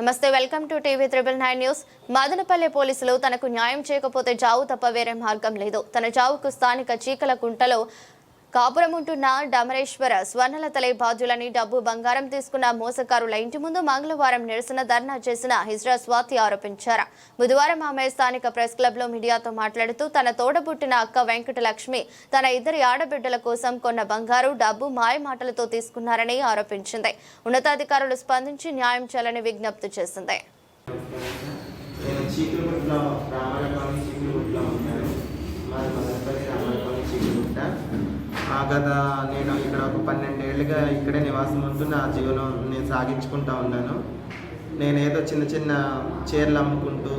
నమస్తే welcome to TV triple nine news. Madanapalle పోలీసులు తనకు న్యాయం చేయకపోతే జావు తప్ప వేరే మార్గం లేదు. తన జావుకు స్థానిక చీకల కుంటలో కాపురం ఉంటున్న డమరేశ్వర స్వర్ణల బాధ్యులని డబ్బు బంగారం తీసుకున్న మోసకారుల ఇంటి ముందు మంగళవారం నిరసన ధర్నా చేసిన హిజ్రా స్వాతి ఆరోపించారు. బుధవారం ఆమె స్థానిక ప్రెస్ క్లబ్లో మీడియాతో మాట్లాడుతూ తన తోడబుట్టిన అక్క వెంకటలక్ష్మి తన ఇద్దరి ఆడబిడ్డల కోసం కొన్న బంగారు డబ్బు మాయ మాటలతో తీసుకున్నారని ఆరోపించింది. ఉన్నతాధికారులు స్పందించి న్యాయం చేయాలని విజ్ఞప్తి చేసింది నేను చీకులుగుట్లో రామాయణం చీకులుగుట్లో ఉంటాను మాది మదనపల్లి రామాయణం చీకులుగుట్ట ఆ గత నేను ఇక్కడ ఒక పన్నెండేళ్ళుగా ఇక్కడే నివాసం ఉంటూ నా జీవనం నేను సాగించుకుంటా ఉన్నాను. నేనేదో చిన్న చిన్న చీరలు అమ్ముకుంటూ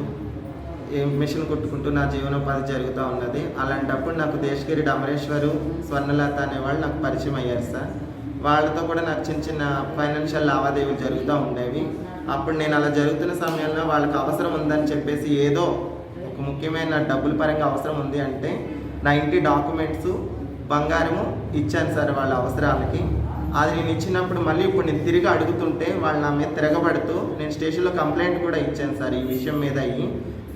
ఏ మిషన్ కుట్టుకుంటూ నా జీవనోపాధి జరుగుతూ ఉన్నది. అలాంటప్పుడు నాకు దేశగిరి అమరేశ్వరు స్వర్ణలత అనేవాళ్ళు నాకు పరిచయం అయ్యారు సార్. వాళ్ళతో కూడా నాకు చిన్న చిన్న ఫైనాన్షియల్ లావాదేవీలు జరుగుతూ ఉండేవి. అప్పుడు నేను అలా జరుగుతున్న సమయంలో వాళ్ళకి అవసరం ఉందని చెప్పేసి ఏదో ఒక ముఖ్యమైన డబ్బుల పరంగా అవసరం ఉంది అంటే నా ఇంటి డాక్యుమెంట్స్ బంగారము ఇచ్చాను సార్ వాళ్ళ అవసరాలకి. అది నేను ఇచ్చినప్పుడు మళ్ళీ ఇప్పుడు నేను తిరిగి అడుగుతుంటే వాళ్ళు నా మీద తిరగబడుతూ నేను స్టేషన్లో కంప్లైంట్ కూడా ఇచ్చాను సార్ ఈ విషయం మీద అయ్యి.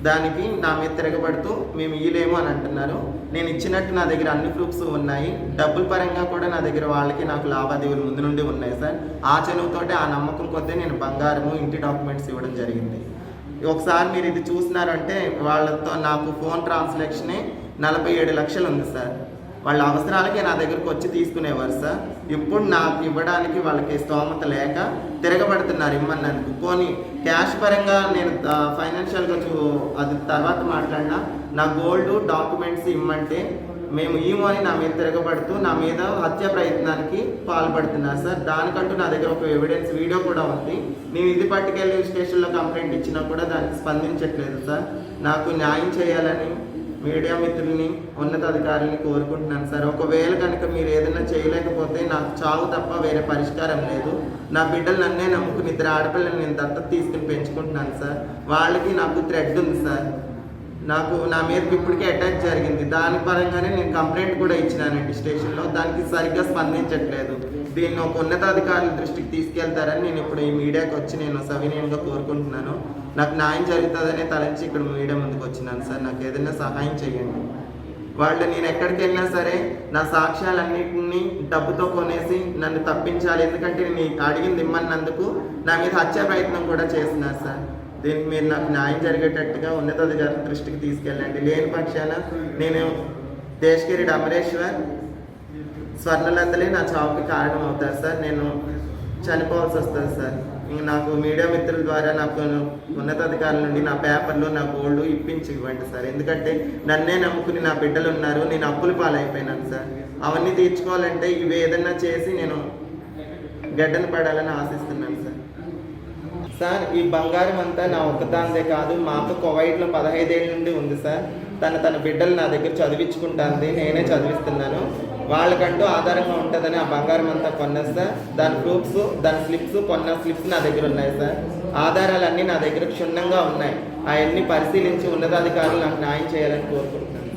దానికి నా మీద తిరగబడుతూ మేము ఇయ్యలేము అని అంటున్నారు. నేను ఇచ్చినట్టు నా దగ్గర అన్ని ప్రూఫ్స్ ఉన్నాయి. డబ్బుల పరంగా కూడా నా దగ్గర వాళ్ళకి నాకు లావాదేవీలు ముందు నుండి ఉన్నాయి సార్. ఆ చనువుతోటి ఆ నమ్మకం కొద్దీ నేను బంగారము ఇంటి డాక్యుమెంట్స్ ఇవ్వడం జరిగింది. ఒకసారి మీరు ఇది చూసినారంటే వాళ్ళతో నాకు ఫోన్ ట్రాన్సాక్షనే నలభై ఏడు లక్షలు ఉంది సార్. వాళ్ళ అవసరాలకి నా దగ్గరకు వచ్చి తీసుకునేవారు సార్. ఇప్పుడు నాకు ఇవ్వడానికి వాళ్ళకి స్తోమత లేక తిరగబడుతున్నారు ఇమ్మన్నందుకు. పోనీ క్యాష్ పరంగా నేను ఫైనాన్షియల్గా చూ అది తర్వాత మాట్లాడినా నా గోల్డ్ డాక్యుమెంట్స్ ఇమ్మంటే మేము ఈమో అని నా మీద తిరగబడుతూ నా మీద హత్య ప్రయత్నానికి పాల్పడుతున్నారు సార్. దానికంటూ నా దగ్గర ఒక ఎవిడెన్స్ వీడియో కూడా ఉంది. నేను ఇది పట్టుకెళ్ళి స్టేషన్లో కంప్లైంట్ ఇచ్చినా కూడా దానికి స్పందించట్లేదు సార్. నాకు న్యాయం చేయాలని మీడియా మిత్రుల్ని ఉన్నతాధికారుల్ని కోరుకుంటున్నాను సార్. ఒకవేళ కనుక మీరు ఏదైనా చేయలేకపోతే నాకు చావు తప్ప వేరే పరిష్కారం లేదు. నా బిడ్డలు నన్నే నమ్ముకుని ఇద్దరు ఆడపిల్లల్ని నేను దత్తత తీసుకుని పెంచుకుంటున్నాను సార్. వాళ్ళకి నాకు థ్రెడ్ ఉంది సార్. నాకు నా మీదకి ఇప్పటికే అటాక్ జరిగింది. దాని పరంగానే నేను కంప్లైంట్ కూడా ఇచ్చినానండి స్టేషన్లో. దానికి సరిగ్గా స్పందించట్లేదు. దీన్ని ఒక ఉన్నతాధికారుల దృష్టికి తీసుకెళ్తారని నేను ఇప్పుడు ఈ మీడియాకి వచ్చి నేను సవినయంగా కోరుకుంటున్నాను. నాకు న్యాయం జరుగుతుందనే తలంచి ఇక్కడ మీడియా ముందుకు వచ్చినాను సార్. నాకు ఏదైనా సహాయం చేయండి. వాళ్ళు నేను ఎక్కడికి వెళ్ళినా సరే నా సాక్ష్యాలన్నింటినీ డబ్బుతో కొనేసి నన్ను తప్పించాలి. ఎందుకంటే నేను అడిగింది ఇమ్మన్నందుకు నా మీద హత్య ప్రయత్నం కూడా చేస్తున్నారు సార్. దీనికి మీరు నాకు న్యాయం జరిగేటట్టుగా ఉన్నతాధికారుల దృష్టికి తీసుకెళ్ళండి. లేని పక్షాన నేను దేశగిరి అమరేశ్వర్ స్వర్ణలందలే నా చావుకి కారణం అవుతారు సార్. నేను చనిపోవాల్సి వస్తుంది సార్. నాకు మీడియా మిత్రుల ద్వారా నాకు ఉన్నతాధికారుల నుండి నా పేపర్లు నా గోల్డ్ ఇప్పించి ఇవ్వండి సార్. ఎందుకంటే నన్నే నమ్ముకుని నా బిడ్డలు ఉన్నారు. నేను అప్పుల పాలైపోయినాను సార్. అవన్నీ తీర్చుకోవాలంటే ఇవి ఏదన్నా చేసి నేను గడ్డను పడాలని ఆశిస్తున్నాను. సార్ ఈ బంగారం అంతా నా ఒక్కదాందే కాదు. మాకు కువైట్లో పదహైదేళ్ళ నుండి ఉంది సార్ తన తన బిడ్డలు నా దగ్గర చదివించుకుంటుంది. నేనే చదివిస్తున్నాను. వాళ్ళకంటూ ఆధారంగా ఉంటుందని ఆ బంగారం అంతా కొన్నా సార్ దాని ప్రూఫ్స్ దాని స్లిప్స్ కొన్న స్లిప్స్ నా దగ్గర ఉన్నాయి సార్ ఆధారాలన్నీ నా దగ్గర క్షుణ్ణంగా ఉన్నాయి. అవన్నీ పరిశీలించి ఉన్నతాధికారులు నాకు న్యాయం చేయాలని కోరుకుంటున్నాను